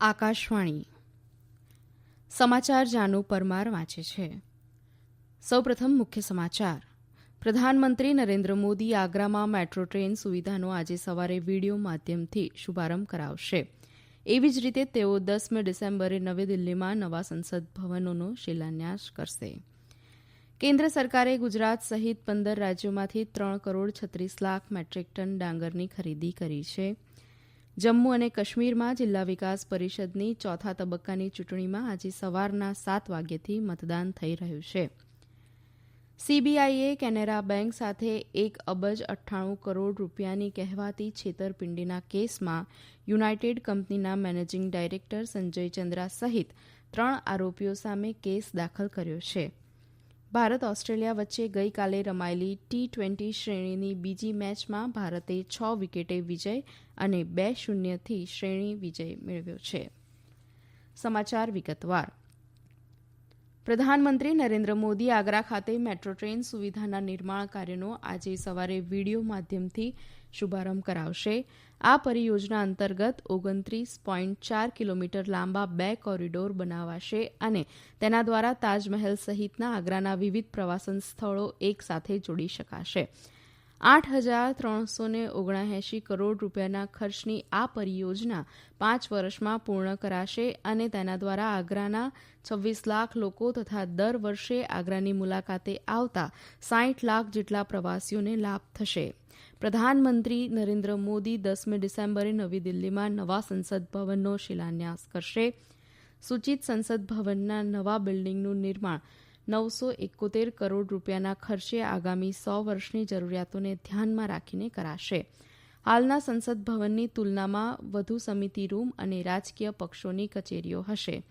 આકાશવાણી. સમાચાર જાનુ પરમાર વાંચે છે. સૌપ્રથમ મુખ્ય સમાચાર. પ્રધાનમંત્રી નરેન્દ્ર મોદી આગ્રામાં મેટ્રો ટ્રેન સુવિધાનો આજે સવારે વીડિયો માધ્યમથી શુભારંભ કરાવશે. એવી જ રીતે તેઓ દસમી ડિસેમ્બરે નવી દિલ્હીમાં નવા સંસદ ભવનોનો શિલાન્યાસ કરશે. કેન્દ્ર સરકારે ગુજરાત સહિત પંદર રાજ્યોમાંથી ત્રણ કરોડ છત્રીસ લાખ મેટ્રિક ટન ડાંગરની ખરીદી કરી છે. જમ્મુ અને કાશ્મીરમાં જિલ્લા વિકાસ પરિષદની ચોથા તબક્કાની ચૂંટણીમાં આજે સવારના સાત વાગ્યેથી મતદાન થઈ રહ્યું છે. સીબીઆઈએ કેનેરા બેંક સાથે એક અબજ અઠ્ઠાણું કરોડ રૂપિયાની કહેવાતી છેતરપિંડીના કેસમાં યુનાઇટેડ કંપનીના મેનેજિંગ ડાયરેક્ટર સંજય ચંદ્રા સહિત ત્રણ આરોપીઓ સામે કેસ દાખલ કર્યો છે. ભારત ઓસ્ટ્રેલિયા વચ્ચે ગઈકાલે રમાયેલી ટી ટ્વેન્ટી શ્રેણીની બીજી મેચમાં ભારતે છ વિકેટે વિજય અને બે શૂન્યથી શ્રેણી વિજય મેળવ્યો છે. સમાચાર વિગતવાર. પ્રધાનમંત્રી નરેન્દ્ર મોદી આગ્રા ખાતે મેટ્રો ટ્રેન સુવિધાના નિર્માણ કાર્યનો આજે સવારે વીડિયો માધ્યમથી શુભારંભ કરાવશે. આ પરિયોજના અંતર્ગત ઓગણત્રીસ પોઈન્ટ ચાર કિલોમીટર લાંબા બે કોરિડોર બનાવાશે અને તેના દ્વારા તાજમહેલ સહિતના આગ્રાના વિવિધ પ્રવાસન સ્થળો એકસાથે જોડી શકાશે. આઠ હજાર ત્રણસો ને ઓગણએંશી કરોડ રૂપિયાના ખર્ચની આ પરિયોજના પાંચ વર્ષમાં પૂર્ણ કરાશે અને તેના દ્વારા આગ્રાના છવ્વીસ લાખ લોકો તથા દર વર્ષે આગ્રાની મુલાકાતે આવતા સાઠ લાખ જેટલા પ્રવાસીઓને લાભ થશે. પ્રધાનમંત્રી નરેન્દ્ર મોદી દસમી ડિસેમ્બરે નવી દિલ્હીમાં નવા સંસદ ભવનનો શિલાન્યાસ કરશે. સૂચિત સંસદ ભવનના નવા બિલ્ડિંગનું નિર્માણ નવસો એકોતેર કરોડ રૂપિયાના ખર્ચે આગામી સો વર્ષની જરૂરિયાતોને ધ્યાનમાં રાખીને કરાશે. હાલના સંસદ ભવનની તુલનામાં વધુ સમિતિ રૂમ અને રાજકીય પક્ષોની કચેરીઓ હશે.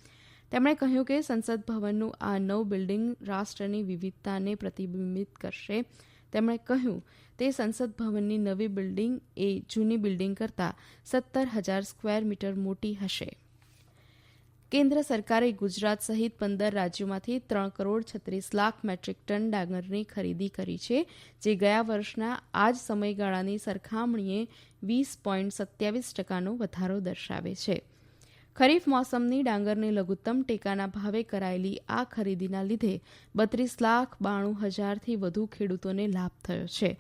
તેમણે કહ્યું કે સંસદ ભવનનું આ નવ બિલ્ડિંગ રાષ્ટ્રની વિવિધતાને પ્રતિબિંબિત કરશે. તેમણે કહ્યું, તે સંસદ ભવનની નવી બિલ્ડિંગ એ જૂની બિલ્ડિંગ કરતાં સત્તર હજાર સ્ક્વેર મીટર મોટી હશે. કેન્દ્ર સરકારે ગુજરાત સહિત પંદર રાજ્યોમાંથી ત્રણ કરોડ છત્રીસ લાખ મેટ્રિક ટન ડાંગરની ખરીદી કરી છે, જે ગયા વર્ષના આ જ સમયગાળાની સરખામણીએ વીસ પોઈન્ટ સત્યાવીસ ટકાનો વધારો દર્શાવે છે. ખરીફ મોસમની ડાંગરને લઘુત્તમ ટેકાના ભાવે કરાયેલી આ ખરીદીના લીધે બત્રીસ લાખ બાણું હજારથી વધુ ખેડૂતોને લાભ થયો છે.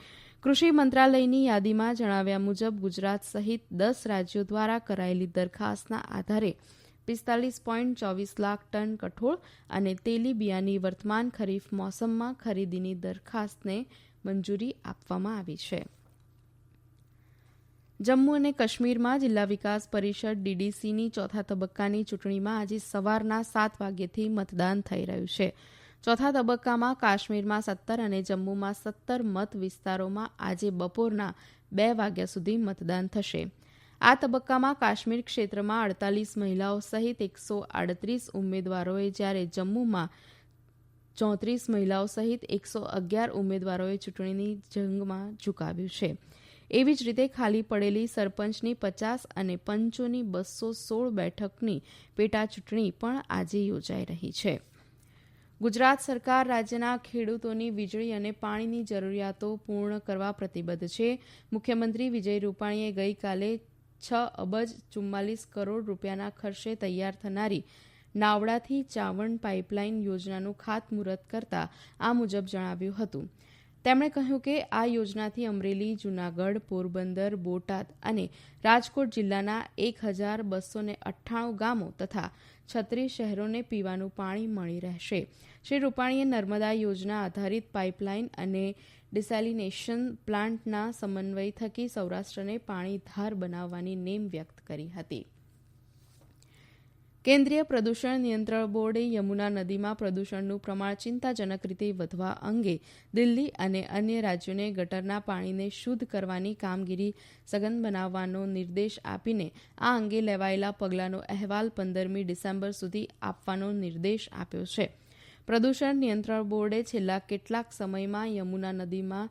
કૃષિ મંત્રાલયની યાદીમાં જણાવ્યા મુજબ ગુજરાત સહિત દસ રાજ્યો દ્વારા કરાયેલી દરખાસ્તના આધારે પિસ્તાલીસ પોઈન્ટ ચોવીસ લાખ ટન કઠોળ અને તેલીબિયાની વર્તમાન ખરીફ મોસમમાં ખરીદીની દરખાસ્તને મંજૂરી આપવામાં આવી છે. જમ્મુ અને કાશ્મીરમાં જિલ્લા વિકાસ પરિષદ ડીડીસીની ચોથા તબક્કાની ચૂંટણીમાં આજે સવારના સાત વાગ્યેથી મતદાન થઈ રહ્યું છે. ચોથા તબક્કામાં કાશ્મીરમાં સત્તર અને જમ્મુમાં સત્તર મત વિસ્તારોમાં આજે બપોરના બે વાગ્યા સુધી મતદાન થશે. આ તબક્કામાં કાશ્મીર ક્ષેત્રમાં અડતાલીસ મહિલાઓ સહિત એકસો આડત્રીસ ઉમેદવારોએ જ્યારે જમ્મુમાં ચોત્રીસ મહિલાઓ સહિત એકસો અગિયાર ઉમેદવારોએ ચૂંટણીની જંગમાં ઝુકાવ્યું છે. એવી જ રીતે ખાલી પડેલી સરપંચની પચાસ અને પંચોની બસો સોળ બેઠકની પેટા ચૂંટણી પણ આજે યોજાઈ રહી છે. ગુજરાત સરકાર રાજ્યના ખેડૂતોની વીજળી અને પાણીની જરૂરિયાતો પૂર્ણ કરવા પ્રતિબદ્ધ છે. મુખ્યમંત્રી વિજય રૂપાણીએ ગઈકાલે છ અબજ ચુમ્માલીસ કરોડ રૂપિયાના ખર્ચે તૈયાર થનારી નાવડાથી ચાવણ પાઇપલાઇન યોજનાનું ખાતમુહૂર્ત કરતા આ મુજબ જણાવ્યું હતું. તેમણે કહ્યું કે આ યોજનાથી અમરેલી, જૂનાગઢ, પોરબંદર, બોટાદ અને રાજકોટ જિલ્લાના એક હજાર બસો અઠ્ઠાણું ગામો તથા છત્રીસ શહેરોને પીવાનું પાણી મળી રહેશે. શ્રી રૂપાણીએ નર્મદા યોજના આધારિત પાઇપલાઇન અને ડિસેલિનેશન પ્લાન્ટના સમન્વય થકી સૌરાષ્ટ્રને પાણી ધાર બનાવવાની નેમ વ્યક્ત કરી હતી. કેન્દ્રીય પ્રદૂષણ નિયંત્રણ બોર્ડે યમુના નદીમાં પ્રદૂષણનું પ્રમાણ ચિંતાજનક રીતે વધવા અંગે દિલ્હી અને અન્ય રાજ્યોને ગટરના પાણીને શુદ્ધ કરવાની કામગીરી સઘન બનાવવાનો નિર્દેશ આપીને આ અંગે લેવાયેલા પગલાંનો અહેવાલ પંદરમી ડિસેમ્બર સુધી આપવાનો નિર્દેશ આપ્યો છે. પ્રદૂષણ નિયંત્રણ બોર્ડે છેલ્લા કેટલાક સમયમાં યમુના નદીમાં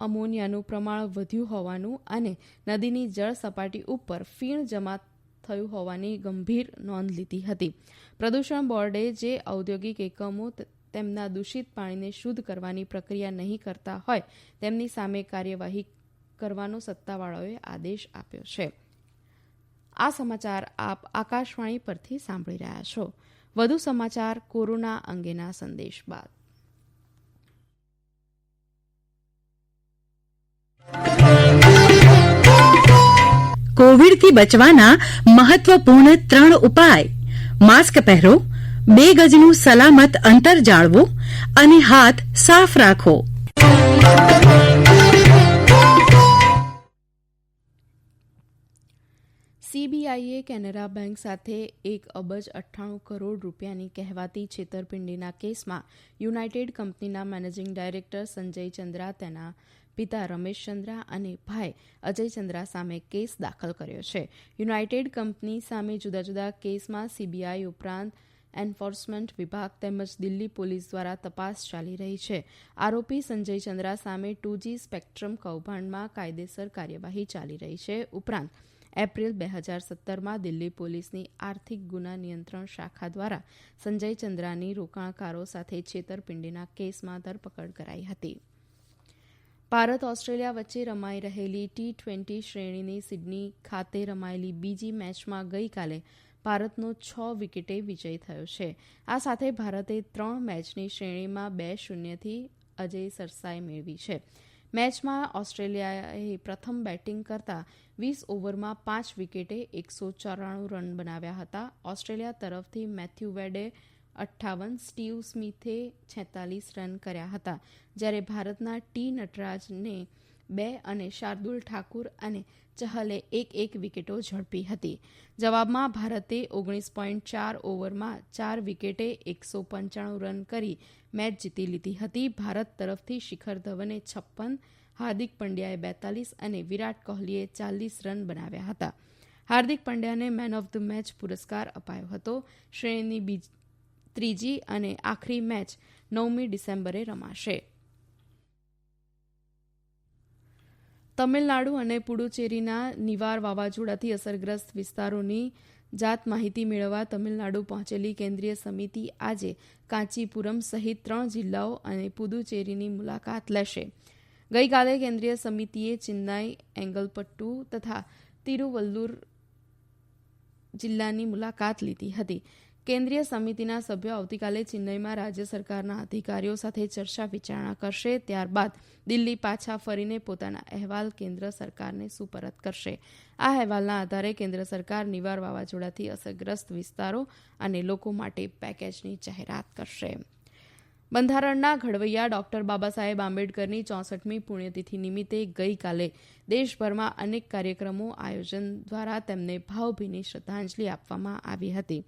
અમોનિયાનું પ્રમાણ વધ્યું હોવાનું અને નદીની જળ સપાટી ઉપર ફીણ જમા થયું હોવાની ગંભીર નોંધ લીધી હતી. પ્રદૂષણ બોર્ડે જે ઔદ્યોગિક એકમો તેમના દૂષિત પાણીને શુદ્ધ કરવાની પ્રક્રિયા નહીં કરતા હોય, તેમની સામે કાર્યવાહી કરવાનો સત્તાવાળાઓએ આદેશ આપ્યો છે. આ સમાચાર આપ આકાશવાણી પરથી સાંભળી રહ્યા છો. વધુ સમાચાર કોરોના અંગેના સંદેશ બાદ. કોવિડથી બચવાના મહત્વપૂર્ણ ત્રણ ઉપાય. માસ્ક પહેરો, બે ગજનું સલામત અંતર જાળવો અને હાથ સાફ રાખો. સીબીઆઈએ કેનરા બેંક સાથે એક અબજ અઠ્ઠાણું કરોડ રૂપિયાની કહેવાતી છેતરપિંડીના કેસમાં યુનાઇટેડ કંપનીના મેનેજિંગ ડાયરેક્ટર સંજય ચંદ્રા, તેના પિતા રમેશ ચંદ્રા અને ભાઈ અજય ચંદ્રા સામે કેસ દાખલ કર્યો છે. યુનાઇટેડ કંપની સામે જુદા જુદા કેસમાં સીબીઆઈ ઉપરાંત એન્ફોર્સમેન્ટ વિભાગ તેમજ દિલ્હી પોલીસ દ્વારા તપાસ ચાલી રહી છે. આરોપી સંજય ચંદ્રા સામે ટુ સ્પેક્ટ્રમ કૌભાંડમાં કાયદેસર કાર્યવાહી ચાલી રહી છે. ઉપરાંત એપ્રિલ બે હજાર સત્તરમાં દિલ્હી પોલીસની આર્થિક ગુના નિયંત્રણ શાખા દ્વારા સંજય ચંદ્રાની રોકાણકારો સાથે છેતરપિંડીના કેસમાં ધરપકડ કરાઈ હતી. ભારત ઓસ્ટ્રેલિયા વચ્ચે રમાઈ રહેલી ટી ટ્વેન્ટી શ્રેણીની સિડની ખાતે રમાયેલી બીજી મેચમાં ગઈકાલે ભારતનો છ વિકેટે વિજય થયો છે. આ સાથે ભારતે ત્રણ મેચની શ્રેણીમાં બે શૂન્યથી અજય સરસાઈ મેળવી છે. મેચમાં ઓસ્ટ્રેલિયાએ પ્રથમ બેટિંગ કરતા વીસ ઓવરમાં પાંચ વિકેટે એકસો ચોરાણું રન બનાવ્યા હતા. ઓસ્ટ્રેલિયા તરફથી મેથ્યુ વેડે અઠ્ઠાવન, સ્ટીવ સ્મિથે છેતાલીસ રન કર્યા હતા. જ્યારે ભારતના ટી નટરાજને બે અને શાર્દુલ ઠાકુર અને ચહલે એક એક વિકેટો ઝડપી હતી. જવાબમાં ભારતે ઓગણીસ પોઈન્ટ ચાર ઓવરમાં ચાર વિકેટે એકસો પંચાણું રન કરી મેચ જીતી લીધી હતી. ભારત તરફથી શિખર ધવને છપ્પન, હાર્દિક પંડ્યાએ બેતાલીસ અને વિરાટ કોહલીએ ચાલીસ રન બનાવ્યા હતા. હાર્દિક પંડ્યાને મેન ઓફ ધ મેચ પુરસ્કાર અપાયો હતો. શ્રેણીની ત્રીજી અને આખરી મેચ નવમી ડિસેમ્બરે રમાશે. તમિલનાડુ અને પુડુચેરીના નિવાર વાવાઝોડાથી અસરગ્રસ્ત વિસ્તારોની જાત માહિતી મેળવવા તમિલનાડુ પહોંચેલી કેન્દ્રીય સમિતિ આજે કાંચીપુરમ સહિત ત્રણ જિલ્લાઓ અને પુદુચેરીની મુલાકાત લેશે. ગઈકાલે કેન્દ્રીય સમિતિએ ચેન્નાઈ, એંગલપટ્ટુ તથા તિરુવલ્લુર જિલ્લાની મુલાકાત લીધી હતી. કેન્દ્રીય સમિતિના સભ્યો આવતીકાલે ચેન્નઈમાં રાજ્ય સરકારના અધિકારીઓ સાથે ચર્ચા વિચારણા કરશે. ત્યારબાદ દિલ્હી પાછા ફરીને પોતાના અહેવાલ કેન્દ્ર સરકારને સુપરત કરશે. આ અહેવાલના આધારે કેન્દ્ર સરકાર નિવાર વાવાઝોડાથી અસરગ્રસ્ત વિસ્તારો અને લોકો માટે પેકેજની જાહેરાત કરશે. બંધારણના ઘડવૈયા ડોક્ટર બાબા સાહેબ આંબેડકરની ચોસઠમી પુણ્યતિથિ નિમિત્તે ગઈકાલે દેશભરમાં અનેક કાર્યક્રમો આયોજન દ્વારા તેમને ભાવભીની શ્રદ્ધાંજલિ આપવામાં આવી હતી.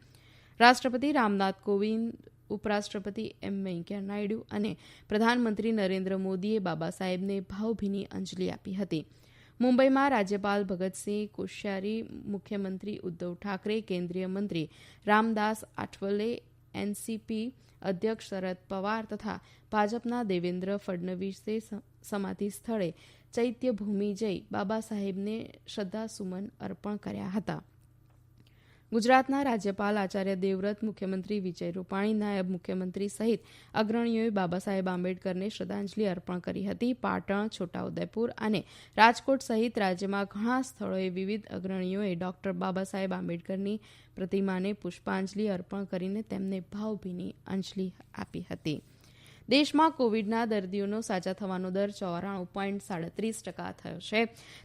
રાષ્ટ્રપતિ રામનાથ કોવિંદ, ઉપરાષ્ટ્રપતિ એમ વેંકૈયા નાયડુ અને પ્રધાનમંત્રી નરેન્દ્ર મોદીએ બાબા સાહેબને ભાવભીની અંજલિ આપી હતી. મુંબઈમાં રાજ્યપાલ ભગતસિંહ કોશ્યારી, મુખ્યમંત્રી ઉદ્ધવ ઠાકરે, કેન્દ્રીય મંત્રી રામદાસ આઠવલે, એનસીપી અધ્યક્ષ શરદ પવાર તથા ભાજપના દેવેન્દ્ર ફડણવીસે સમાધિ સ્થળે ચૈત્યભૂમિ જઈ બાબા સાહેબને શ્રદ્ધાસુમન અર્પણ કર્યા હતા. ગુજરાતના રાજ્યપાલ આચાર્ય દેવવ્રત, મુખ્યમંત્રી વિજય રૂપાણી, નાયબ મુખ્યમંત્રી સહિત અગ્રણીઓએ બાબા સાહેબ આંબેડકરને શ્રદ્ધાંજલિ અર્પણ કરી હતી. પાટણ, છોટાઉદેપુર અને રાજકોટ સહિત રાજ્યમાં ઘણા સ્થળોએ વિવિધ અગ્રણીઓએ ડોક્ટર બાબા સાહેબ આંબેડકરની પ્રતિમાને પુષ્પાંજલિ અર્પણ કરીને તેમને ભાવભીની અંજલિ આપી હતી. દેશમાં કોવિડના દર્દીઓનો સાજા થવાનો દર ચોરાણું પોઈન્ટ સાડત્રીસ ટકા થયો છે.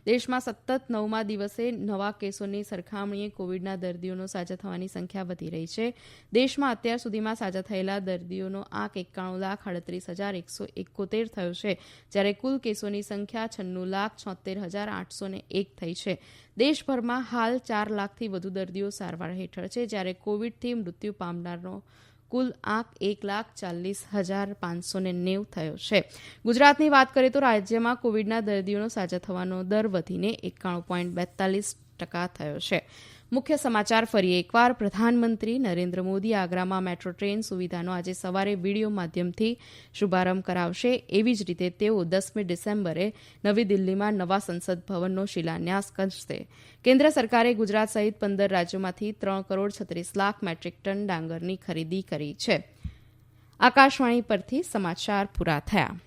દેશમાં સતત નવમા દિવસે નવા કેસોની સરખામણીએ કોવિડના દર્દીઓનો સાજા થવાની સંખ્યા વધી રહી છે. દેશમાં અત્યાર સુધીમાં સાજા થયેલા દર્દીઓનો આંક એકાણું લાખ અડત્રીસ હજાર એકસો એકોતેર થયો છે, જ્યારે કુલ કેસોની સંખ્યા છન્નું લાખ છોતેર હજાર આઠસો એક થઈ છે. દેશભરમાં હાલ ચાર લાખથી વધુ દર્દીઓ સારવાર હેઠળ છે, જ્યારે કોવિડથી મૃત્યુ પામનારનો કુલ આંક એક લાખ ચાલીસ હજાર પાંચસો ને નેવ થયો છે. ગુજરાતની વાત કરીએ તો રાજ્યમાં કોવિડના દર્દીઓનો સાજા થવાનો દર વધીને એકાણું પોઈન્ટ બેતાલીસ ટકા થયો છે. મુખ્ય સમાચાર ફરી એકવાર. પ્રધાનમંત્રી નરેન્દ્ર મોદી આગ્રામાં મેટ્રો ટ્રેન સુવિધાનો આજે સવારે વીડિયો માધ્યમથી શુભારંભ કરાવશે. એવી જ રીતે તેઓ દસમી ડિસેમ્બરે નવી દિલ્હીમાં નવા સંસદ ભવનનો શિલાન્યાસ કરશે. કેન્દ્ર સરકારે ગુજરાત સહિત પંદર રાજ્યોમાંથી ત્રણ કરોડ છત્રીસ લાખ મેટ્રિક ટન ડાંગરની ખરીદી કરી છે. આકાશવાણી પરથી સમાચાર પૂરા થયા.